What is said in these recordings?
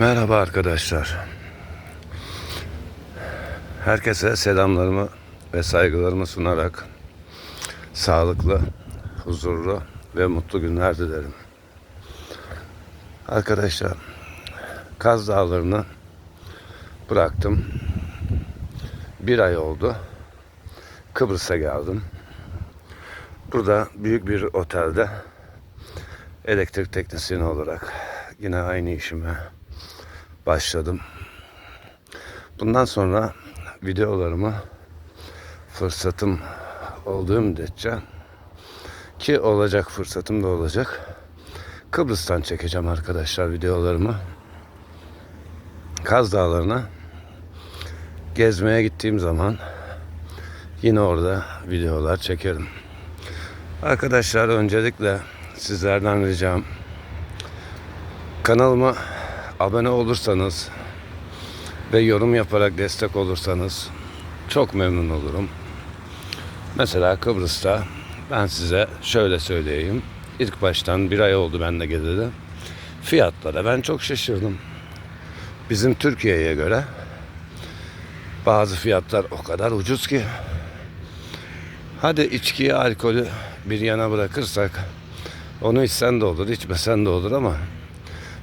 Merhaba arkadaşlar. Herkese selamlarımı ve saygılarımı sunarak sağlıklı, huzurlu ve mutlu günler dilerim. Arkadaşlar, Kaz Dağları'nı bıraktım. Bir ay oldu. Kıbrıs'a geldim. Burada büyük bir otelde elektrik teknisyeni olarak yine aynı işime başladım. Bundan sonra videolarımı fırsatım olduğu müddetçe ki olacak fırsatım da olacak. Kıbrıs'tan çekeceğim arkadaşlar videolarımı. Kaz Dağları'na gezmeye gittiğim zaman yine orada videolar çekerim. Arkadaşlar öncelikle sizlerden ricam kanalıma abone olursanız ve yorum yaparak destek olursanız çok memnun olurum. Mesela Kıbrıs'ta ben size şöyle söyleyeyim. İlk baştan bir ay oldu ben de gezeli. Fiyatlara ben çok şaşırdım. Bizim Türkiye'ye göre bazı fiyatlar o kadar ucuz ki. Hadi içkiyi, alkolü bir yana bırakırsak onu içsen de olur, içmesen de olur ama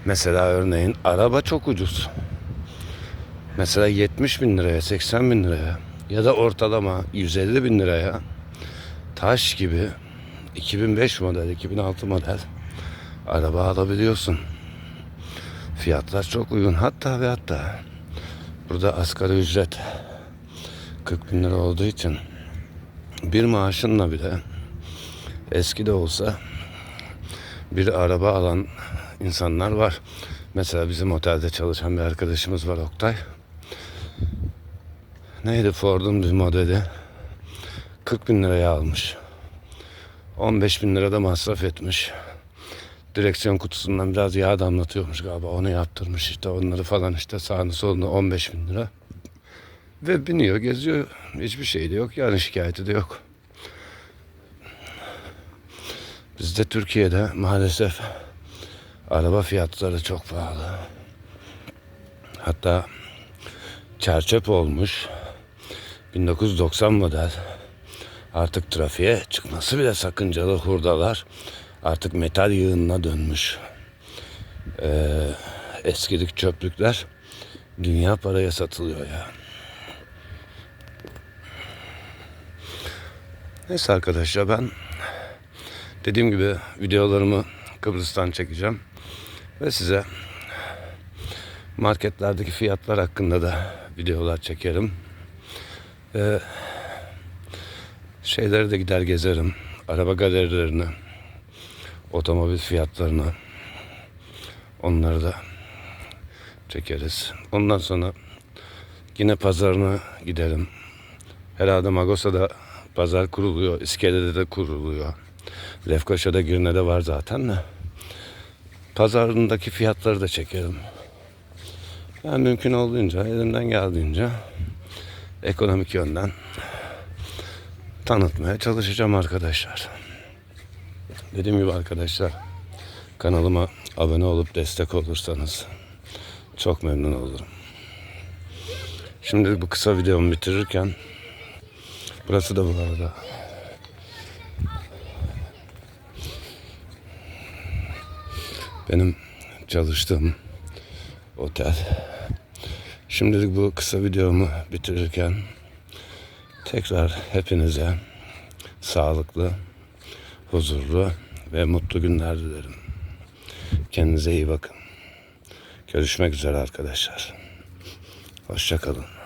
mesela örneğin araba çok ucuz. Mesela 70 bin liraya, 80 bin liraya ya da ortalama 150 bin liraya taş gibi 2005 model, 2006 model araba alabiliyorsun. Fiyatlar çok uygun. Hatta ve hatta burada asgari ücret 40 bin lira olduğu için bir maaşınla bile eski de olsa bir araba alan insanlar var. Mesela bizim otelde çalışan bir arkadaşımız var Oktay. Neydi Ford'un bir modeli 40 bin liraya almış. 15 bin lira da masraf etmiş. Direksiyon kutusundan biraz yağ damlatıyormuş galiba. Onu yaptırmış işte onları falan işte sağını solunu 15 bin lira. Ve biniyor geziyor. Hiçbir şey de yok yani şikayeti de yok. Bizde Türkiye'de maalesef araba fiyatları çok pahalı. Hatta çerçöp olmuş. 1990 model. Artık trafiğe çıkması bile sakıncalı hurdalar. Artık metal yığınına dönmüş. Ee, eskilik çöplükler dünya paraya satılıyor ya. Neyse arkadaşlar ben dediğim gibi videolarımı Kıbrıs'tan çekeceğim. Ve size marketlerdeki fiyatlar hakkında da videolar çekerim. Ve şeyleri de gider gezerim. Araba galerilerini, otomobil fiyatlarını onları da çekeriz. Ondan sonra yine pazarına giderim. Herhalde Magosa'da pazar kuruluyor. İskele'de de kuruluyor. Lefkoşa'da Girne'de var zaten de. Pazarındaki fiyatları da çekerim. Yani mümkün olduğunca, elimden geldiğince ekonomik yönden tanıtmaya çalışacağım arkadaşlar. Dediğim gibi arkadaşlar kanalıma abone olup destek olursanız çok memnun olurum. Şimdi bu kısa videomu bitirirken burası da bu arada benim çalıştığım otel. Şimdilik bu kısa videomu bitirirken tekrar hepinize sağlıklı, huzurlu ve mutlu günler dilerim. Kendinize iyi bakın. Görüşmek üzere arkadaşlar. Hoşçakalın.